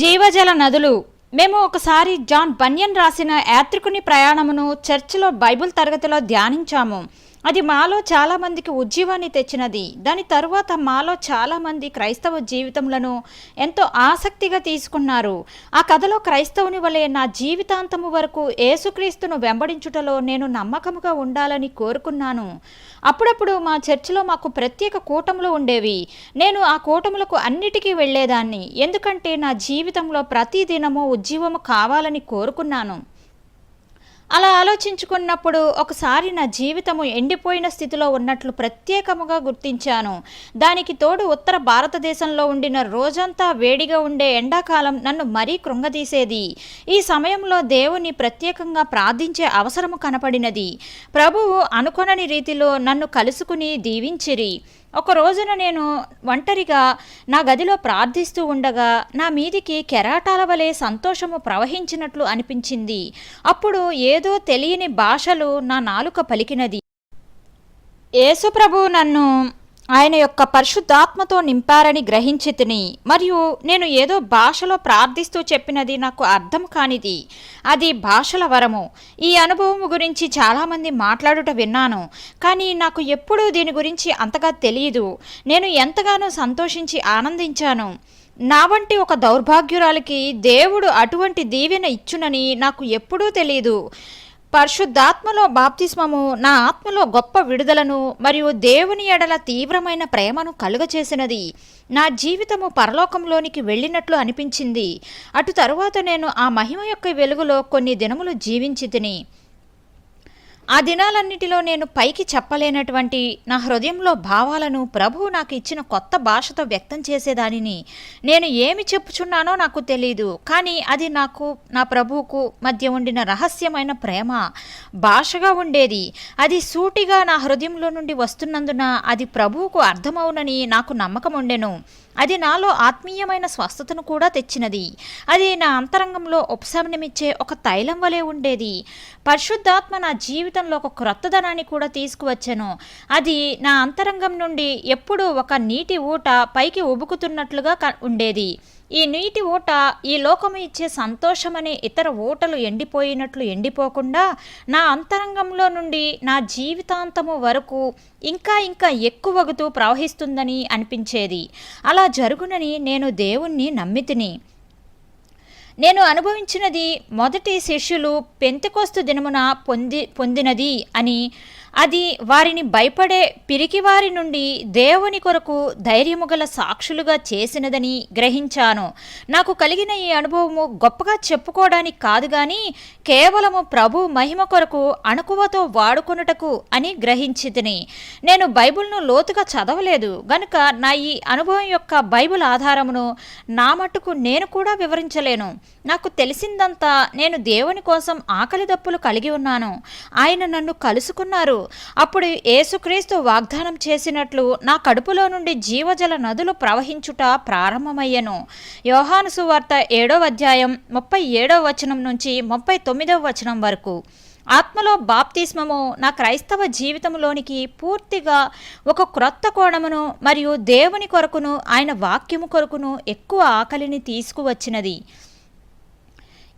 జీవజల నదులు. మేము ఒకసారి జాన్ బన్యన్ రాసిన యాత్రికుని ప్రయాణమును చర్చిలో బైబిల్ తరగతిలో ధ్యానించాము. అది మాలో చాలామందికి ఉజ్జీవాన్ని తెచ్చినది. దాని తరువాత మాలో చాలామంది క్రైస్తవ జీవితములను ఎంతో ఆసక్తిగా తీసుకున్నారు. ఆ కథలో క్రైస్తవుని వలె నా జీవితాంతము వరకు యేసుక్రీస్తును వెంబడించుటలో నేను నమ్మకముగా ఉండాలని కోరుకున్నాను. అప్పుడప్పుడు మా చర్చిలో మాకు ప్రత్యేక కూటములు ఉండేవి. నేను ఆ కూటములకు అన్నిటికీ వెళ్ళేదాన్ని. ఎందుకంటే నా జీవితంలో ప్రతి దినము ఉజ్జీవము కావాలని కోరుకున్నాను. అలా ఆలోచించుకున్నప్పుడు ఒకసారి నా జీవితము ఎండిపోయిన స్థితిలో ఉన్నట్లు ప్రత్యేకముగా గుర్తించాను. దానికి తోడు ఉత్తర భారతదేశంలో ఉండిన రోజంతా వేడిగా ఉండే ఎండాకాలం నన్ను మరీ కృంగదీసేది. ఈ సమయంలో దేవుని ప్రత్యేకంగా ప్రార్థించే అవసరము కనపడినది. ప్రభువు అనుకొనని రీతిలో నన్ను కలుసుకుని దీవించిరి. ఒక రోజున నేను ఒంటరిగా నా గదిలో ప్రార్థిస్తూ ఉండగా నా మీదికి కెరాటాల వలె సంతోషము ప్రవహించినట్లు అనిపించింది. అప్పుడు ఏదో తెలియని భాషలు నా నాలుక పలికినది. యేసుప్రభు నన్ను ఆయన యొక్క పరిశుద్ధాత్మతో నింపారని గ్రహించి తిని మరియు నేను ఏదో భాషలో ప్రార్థిస్తూ చెప్పినది నాకు అర్థం కానిది. అది భాషల వరము. ఈ అనుభవం గురించి చాలామంది మాట్లాడుట విన్నాను కానీ నాకు ఎప్పుడూ దీని గురించి అంతగా తెలియదు. నేను ఎంతగానో సంతోషించి ఆనందించాను. నా వంటి ఒక దౌర్భాగ్యురాలికి దేవుడు అటువంటి దీవెన ఇచ్చునని నాకు ఎప్పుడూ తెలియదు పరిశుద్ధాత్మలో బాప్తిస్మము నా ఆత్మలో గొప్ప విడుదలను మరియు దేవుని ఎడల తీవ్రమైన ప్రేమను కలుగచేసినది. నా జీవితము పరలోకంలోనికి వెళ్ళినట్లు అనిపించింది. అటు తరువాత నేను ఆ మహిమ యొక్క వెలుగులో కొన్ని దినములు జీవించి తిని ఆ దినాలన్నిటిలో నేను పైకి చెప్పలేనటువంటి నా హృదయంలో భావాలను ప్రభువు నాకు ఇచ్చిన కొత్త భాషతో వ్యక్తం చేసేదానిని నేను ఏమి చెప్పుచున్నానో నాకు తెలియదు కానీ అది నాకు నా ప్రభువుకు మధ్య ఉండిన రహస్యమైన ప్రేమ భాషగా ఉండేది. అది సూటిగా నా హృదయంలో నుండి వస్తున్నందున అది ప్రభువుకు అర్థమవునని నాకు నమ్మకం ఉండెను. అది నాలో ఆత్మీయమైన స్వస్థతను కూడా తెచ్చినది. అది నా అంతరంగంలో ఉపశమనమిచ్చే ఒక తైలం వలె ఉండేది. పరిశుద్ధాత్మ నా జీవితంలో ఒక క్రొత్తదనాన్ని కూడా తీసుకువచ్చాను. అది నా అంతరంగం నుండి ఎప్పుడూ ఒక నీటి ఊట పైకి ఉబుకుతున్నట్లుగా ఉండేది. ఈ నీటి ఊట ఈ లోకము ఇచ్చే సంతోషమనే ఇతర ఊటలు ఎండిపోయినట్లు ఎండిపోకుండా నా అంతరంగంలో నుండి నా జీవితాంతము వరకు ఇంకా ఇంకా ఎక్కువగుతూ ప్రవహిస్తుందని అనిపించేది. అలా జరుగునని నేను దేవుణ్ణి నమ్మితిని. నేను అనుభవించినది మొదటి శిష్యులు పెంతకోస్తు దినమున పొంది పొందినది అని అది వారిని భయపడే పిరికివారి నుండి దేవుని కొరకు ధైర్యము గల సాక్షులుగా చేసినదని గ్రహించాను. నాకు కలిగిన ఈ అనుభవము గొప్పగా చెప్పుకోవడానికి కాదు కానీ కేవలము ప్రభు మహిమ కొరకు అణుకువతో వాడుకొనుటకు అని గ్రహించితిని. నేను బైబిల్ను లోతుగా చదవలేదు గనుక నా ఈ అనుభవం యొక్క బైబిల్ ఆధారమును నా మట్టుకు నేను కూడా వివరించలేను. నాకు తెలిసిందంతా నేను దేవుని కోసం ఆకలి దప్పులు కలిగి ఉన్నాను. ఆయన నన్ను కలుసుకున్నారు అప్పుడు యేసుక్రీస్తు వాగ్దానం చేసినట్లు నా కడుపులో నుండి జీవజల నదులు ప్రవహించుట ప్రారంభమయ్యను. యోహాను సువార్త ఏడవ అధ్యాయం ముప్పై ఏడవ వచనం నుంచి ముప్పై తొమ్మిదవ వచనం వరకు. ఆత్మలో బాప్తిస్మము నా క్రైస్తవ జీవితంలోనికి పూర్తిగా ఒక క్రొత్త కోణమును మరియు దేవుని కొరకును ఆయన వాక్యము కొరకును ఎక్కువ ఆకలిని తీసుకువచ్చినది.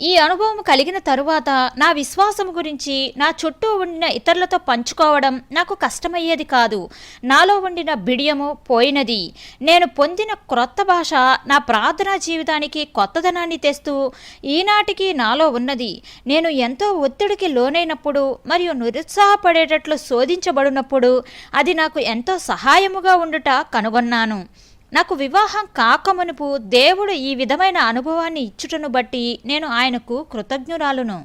ఈ అనుభవం కలిగిన తరువాత నా విశ్వాసం గురించి నా చుట్టూ ఉండిన ఇతరులతో పంచుకోవడం నాకు కష్టమయ్యేది కాదు. నాలో ఉండిన బిడియము పోయినది. నేను పొందిన క్రొత్త భాష నా ప్రార్థనా జీవితానికి కొత్తదనాన్ని తెస్తూ ఈనాటికి నాలో ఉన్నది. నేను ఎంతో ఒత్తిడికి లోనైనప్పుడు మరియు నిరుత్సాహపడేటట్లు శోధించబడినప్పుడు అది నాకు ఎంతో సహాయముగా ఉండుట కనుగొన్నాను. నాకు వివాహం కాకమునుపు దేవుడు ఈ విధమైన అనుభవాన్ని ఇచ్చుటను బట్టి నేను ఆయనకు కృతజ్ఞురాలును.